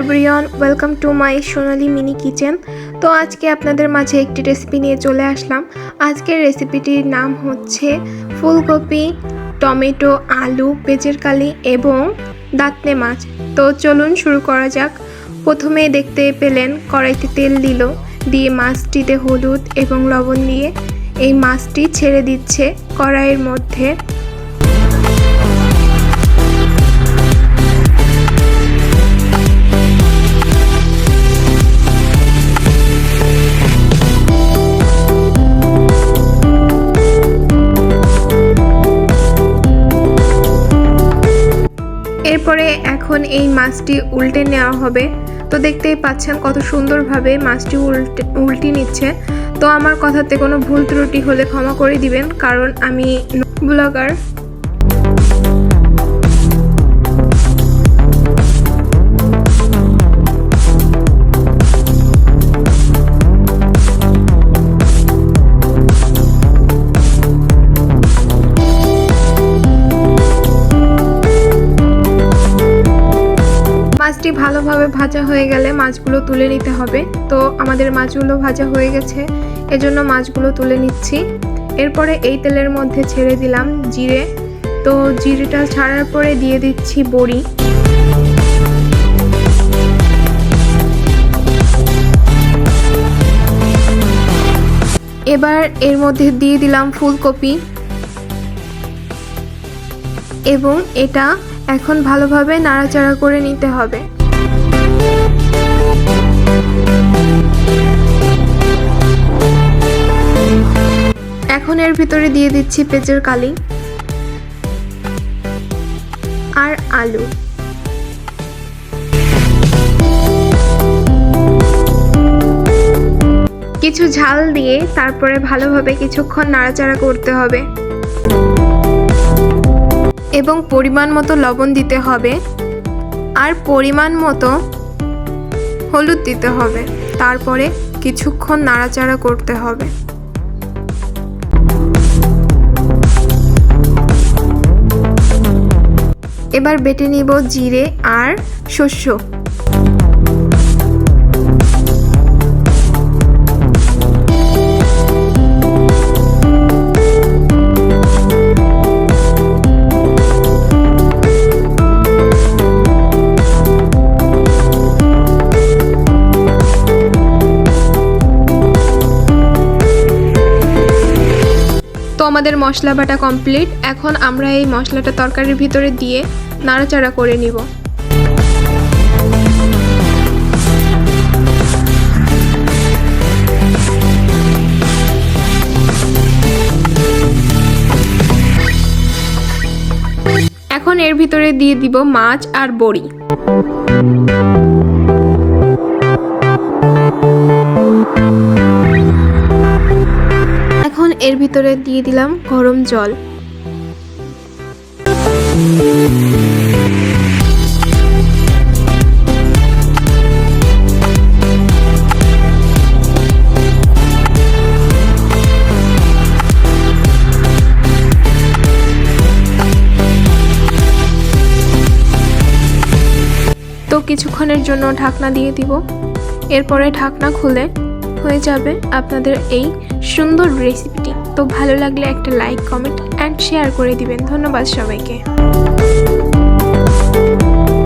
Everyone welcome to my Sonali mini kitchen তো আজকে আপনাদের মাঝে একটি রেসিপি নিয়ে চলে আসলাম। আজকের রেসিপিটির নাম হচ্ছে ফুলকপি, টমেটো, আলু পেঁচের কালি এবং দাঁতনে মাছ। তো চলুন শুরু করা যাক। প্রথমে দেখতে পেলেন কড়াইতে তেল দিল, দিয়ে মাছটিতে হলুদ এবং লবণ দিয়ে এই মাছটি ছেড়ে দিচ্ছে কড়াইয়ের মধ্যে। এরপরে এখন এই মাছটি উল্টে নেওয়া হবে। তো দেখতেই পাচ্ছেন কত সুন্দরভাবে মাছটি উল্টে উল্টে নিচ্ছে। তো আমার কথাতে কোনো ভুল ত্রুটি হলে ক্ষমা করে দিবেন, কারণ আমি ব্লগার। মাছটি ভালোভাবে ভাজা হয়ে গেলে মাছগুলো তুলে নিতে হবে। তো আমাদের মাছগুলো ভাজা হয়ে গেছে। এজন্য মাছগুলো তুলে নিচ্ছি। এরপরে এই তেলের মধ্যে ছেড়ে দিলাম জিরে। তো জিরেটা ছাড়ার পরে দিয়ে দিচ্ছি বড়ি। এবার এর মধ্যে দিয়ে দিলাম ফুলকপি। এবং এটা এখন ভালোভাবে নাড়াচাড়া করে নিতে হবে। এখন এর ভিতরে দিয়ে দিচ্ছি পেঁচের কালি আর আলু। কিছু ঝাল দিয়ে তারপরে ভালোভাবে কিছুক্ষণ নাড়াচাড়া করতে হবে। এবং পরিমাণ মতো লবণ দিতে হবে আর পরিমাণ মতো হলুদ দিতে হবে। তারপরে কিছুক্ষণ নাড়াচাড়া করতে হবে। এবার বেটে নিব জিরে আর শস্য। তো আমাদের মশলা বাটা কমপ্লিট এখন আমরা এই মশলাটা তরকারির ভিতরে দিয়ে নাড়াচাড়া করে নিব। এখন এর ভিতরে দিয়ে দিব মাছ আর বড়ি। এখন এর ভিতরে দিয়ে দিলাম গরম জল। তো কিছুক্ষণের জন্য ঢাকনা দিয়ে দিব। এরপরে ঢাকনা খুলে হয়ে যাবে আপনাদের এই সুন্দর রেসিপিটি তো ভালো লাগলে একটা লাইক কমেন্ট অ্যান্ড শেয়ার করে দিবেন। ধন্যবাদ সবাইকে।